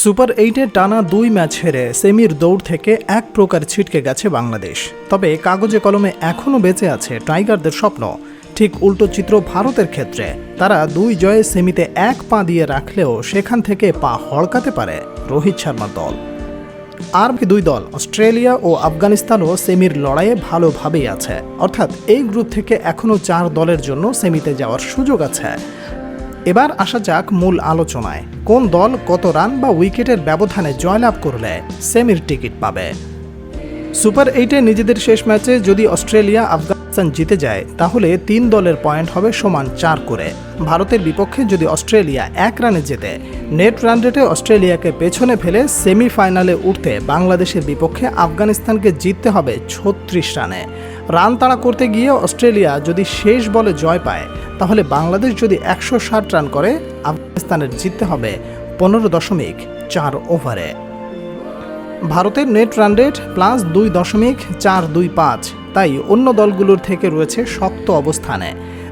Super এইটে টানা দুই ম্যাচ হেরে সেমির দৌড় থেকে এক প্রকার ছিটকে গেছে বাংলাদেশ। তবে কাগজে কলমে এখনও বেঁচে আছে টাইগারদের স্বপ্ন। ঠিক উল্টো চিত্র ভারতের ক্ষেত্রে। তারা দুই জয়ে সেমিতে এক পা দিয়ে রাখলেও সেখান থেকে পা হড়কাতে পারে রোহিত শর্মার দল। আর দুই দল, অস্ট্রেলিয়া ও আফগানিস্তানও সেমির লড়াইয়ে ভালোভাবেই আছে। অর্থাৎ এই গ্রুপ থেকে এখনও চার দলের জন্য সেমিতে যাওয়ার সুযোগ আছে। এবার আসা যাক মূল আলোচনায়। কোন দল কত রান বা উইকেটের ব্যবধানে জয়লাভ করলে সেমির টিকিট পাবে? সুপার এইটে নিজেদের শেষ ম্যাচে যদি অস্ট্রেলিয়া আফগানিস্তান জিতে যায়, তাহলে তিন দলের পয়েন্ট হবে সমান চার করে। ভারতের বিপক্ষে যদি অস্ট্রেলিয়া এক রানে জেতে, নেট রান রেটে অস্ট্রেলিয়াকে পেছনে ফেলে সেমিফাইনালে উঠতে বাংলাদেশের বিপক্ষে আফগানিস্তানকে জিততে হবে ছত্রিশ রানে। রান তাড়া করতে গিয়ে অস্ট্রেলিয়া যদি শেষ বলে জয় পায়, তাহলে বাংলাদেশ যদি একশো ষাট রান করে, আফগানিস্তানের জিততে হবে পনেরো দশমিক চার ওভারে। ভারতের নেট রান রেট প্লাস দুই দশমিক চার দুই পাঁচ। তাই অন্য দলগুলোর থেকে রয়েছে শক্ত অবস্থানে।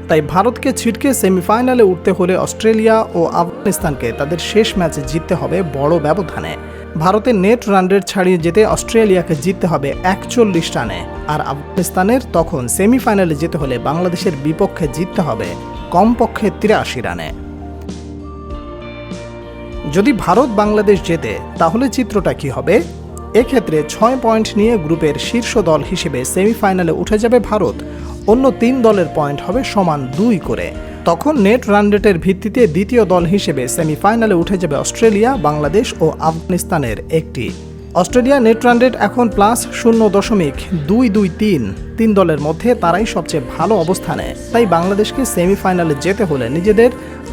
তাই ভারতকে ছিটকে সেমিফাইনালে উঠতে হলে অস্ট্রেলিয়া ও আফগানিস্তানকে তাদের শেষ ম্যাচে জিততে হবে বড় ব্যবধানে। ভারতের নেট রান রেট ছাড়িয়ে যেতে অস্ট্রেলিয়াকে জিততে হবে একচল্লিশ রানে। আর আফগানিস্তানের তখন সেমিফাইনালে যেতে হলে বাংলাদেশের বিপক্ষে জিততে হবে কমপক্ষে তিরাশি রানে। যদি ভারত বাংলাদেশ জেতে, তাহলে চিত্রটা কি হবে? এক্ষেত্রে ছয় পয়েন্ট নিয়ে গ্রুপের শীর্ষ দল হিসেবে সেমিফাইনালে উঠে যাবে ভারত। অন্য তিন দলের পয়েন্ট হবে সমান দুই করে। তখন নেট রান রেটের ভিত্তিতে দ্বিতীয় দল হিসেবে সেমিফাইনালে উঠে যাবে অস্ট্রেলিয়া, বাংলাদেশ ও আফগানিস্তানের একটি। অস্ট্রেলিয়া নেট রান রেট এখন প্লাস শূন্য দশমিক দুই দুই তিন। তিন দলের মধ্যে তারাই সবচেয়ে ভালো অবস্থানে। তাই বাংলাদেশকে সেমিফাইনালে যেতে হলে নিজেদের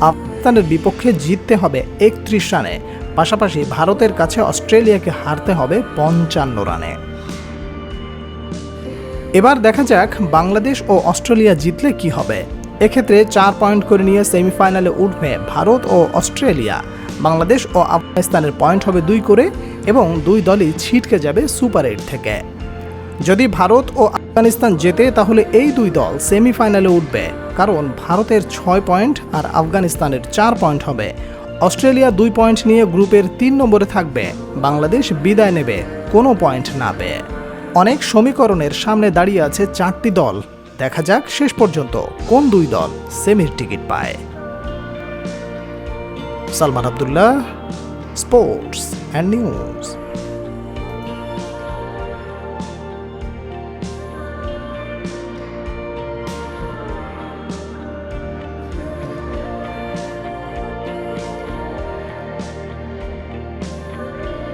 আফগানিস্তানের বিপক্ষে জিততে হবে একত্রিশ রানে। পাশাপাশি ভারতের কাছে অস্ট্রেলিয়াকে হারতে হবে পঞ্চান্ন রানে। এবার দেখা যাক বাংলাদেশ ও অস্ট্রেলিয়া জিতলে কি হবে। এক্ষেত্রে চার পয়েন্ট করে নিয়ে সেমিফাইনালে উঠবে ভারত ও অস্ট্রেলিয়া। বাংলাদেশ ও আফগানিস্তানের পয়েন্ট হবে দুই করে। এবং দুই দলই ছিটকে যাবে সুপার এইট থেকে। যদি ভারত ও আফগানিস্তান জেতে, তাহলে এই দুই দল সেমিফাইনালে উঠবে, কারণ ভারতের ছয় পয়েন্ট আর আফগানিস্তানের চার পয়েন্ট হবে। অস্ট্রেলিয়া দুই পয়েন্ট নিয়ে গ্রুপের তিন নম্বরে থাকবে, বাংলাদেশ বিদায় নেবে, কোনো পয়েন্ট না পেয়ে। অনেক সমীকরণের সামনে দাঁড়িয়ে আছে চারটি দল। দেখা যাক শেষ পর্যন্ত কোন দুই দল সেমির টিকিট পায়। Salman Abdullah, sports. and news.